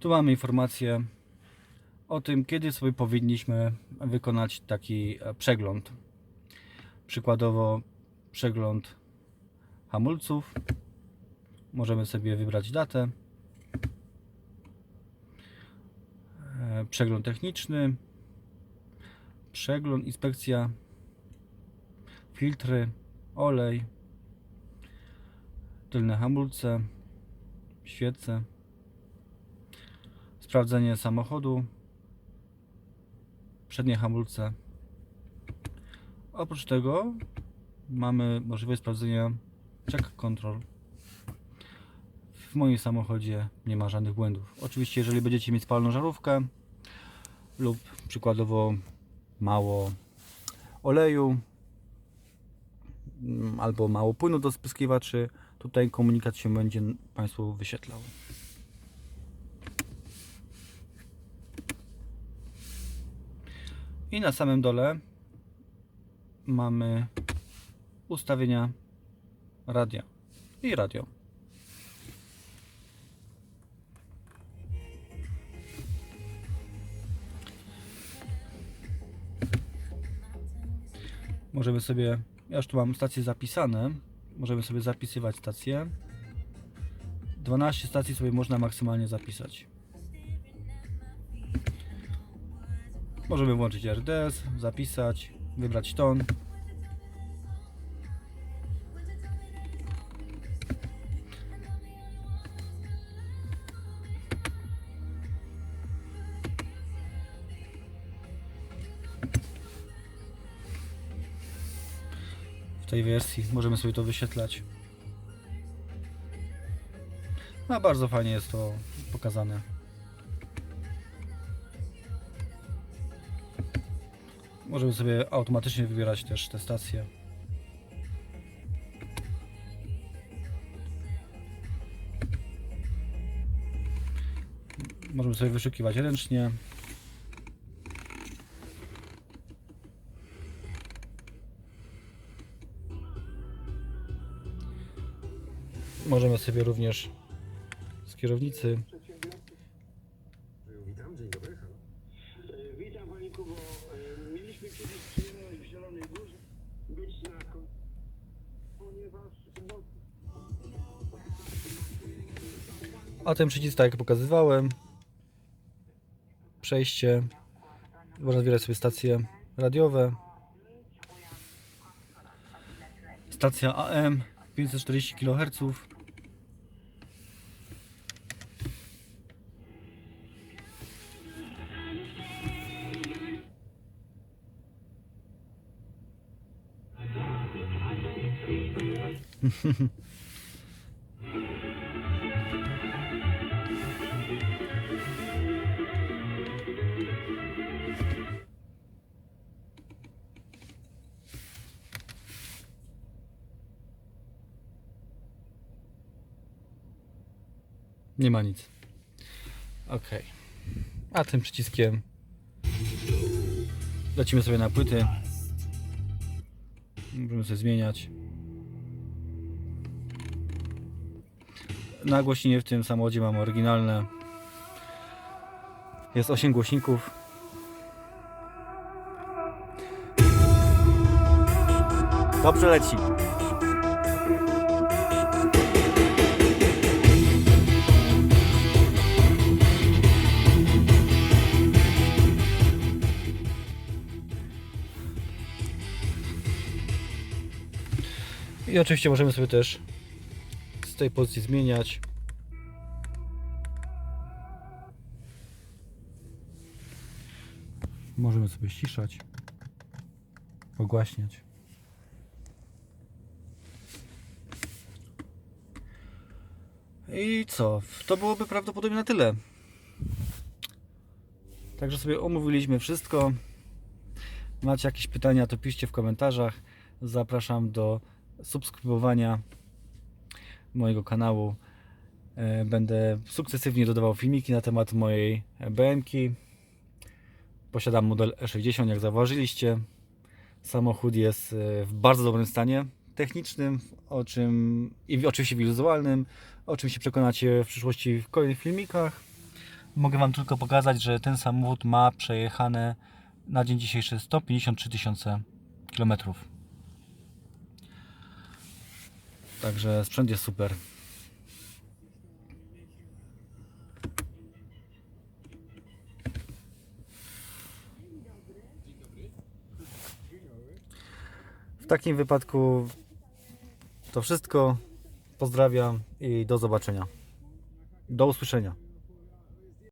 Tu mamy informację o tym, kiedy sobie powinniśmy wykonać taki e, przegląd. Przykładowo przegląd hamulców. Możemy sobie wybrać datę. E, Przegląd techniczny. Przegląd, inspekcja, filtry, olej, tylne hamulce, świece, sprawdzenie samochodu, przednie hamulce. Oprócz tego mamy możliwość sprawdzenia check control. W moim samochodzie nie ma żadnych błędów. Oczywiście, jeżeli będziecie mieć spaloną żarówkę lub przykładowo mało oleju mm, albo mało płynu do spryskiwaczy, tutaj komunikat się będzie Państwu wyświetlał. I na samym dole mamy ustawienia radia i radio. Możemy sobie, ja już tu mam stacje zapisane, możemy sobie zapisywać stacje. 12 stacji sobie można maksymalnie zapisać. Możemy włączyć RDS, zapisać, wybrać ton. W tej wersji możemy sobie to wyświetlać. No bardzo fajnie jest to pokazane. Możemy sobie automatycznie wybierać też te stacje. Możemy sobie wyszukiwać ręcznie. Możemy sobie również z kierownicy Witam, dzień dobry. Witam Panie Kubo. Mieliśmy kiedyś przyjemność w Zielonej Górze być na ponieważ A ten przycisk, tak jak pokazywałem, przejście, można wybierać sobie stacje radiowe. Stacja AM 540 kHz. Nie ma nic. Ok. A tym przyciskiem lecimy sobie na płyty. Możemy sobie zmieniać. Nagłośnienie w tym samochodzie mam oryginalne. Jest 8 głośników. Dobrze leci. I oczywiście możemy sobie też tej pozycji zmieniać. Możemy sobie ściszać, pogłaśniać. I co? To byłoby prawdopodobnie na tyle. Także sobie omówiliśmy wszystko. Macie jakieś pytania, to piszcie w komentarzach. Zapraszam do subskrybowania mojego kanału. E, Będę sukcesywnie dodawał filmiki na temat mojej BMK. Posiadam model E60, jak zauważyliście. Samochód jest e, w bardzo dobrym stanie technicznym, o czym i oczywiście wizualnym, o czym się przekonacie w przyszłości w kolejnych filmikach. mogę Wam tylko pokazać, że ten samochód ma przejechane na dzień dzisiejszy 153 tysiące kilometrów. Także sprzęt jest super. W takim wypadku to wszystko. Pozdrawiam i do zobaczenia. Do usłyszenia.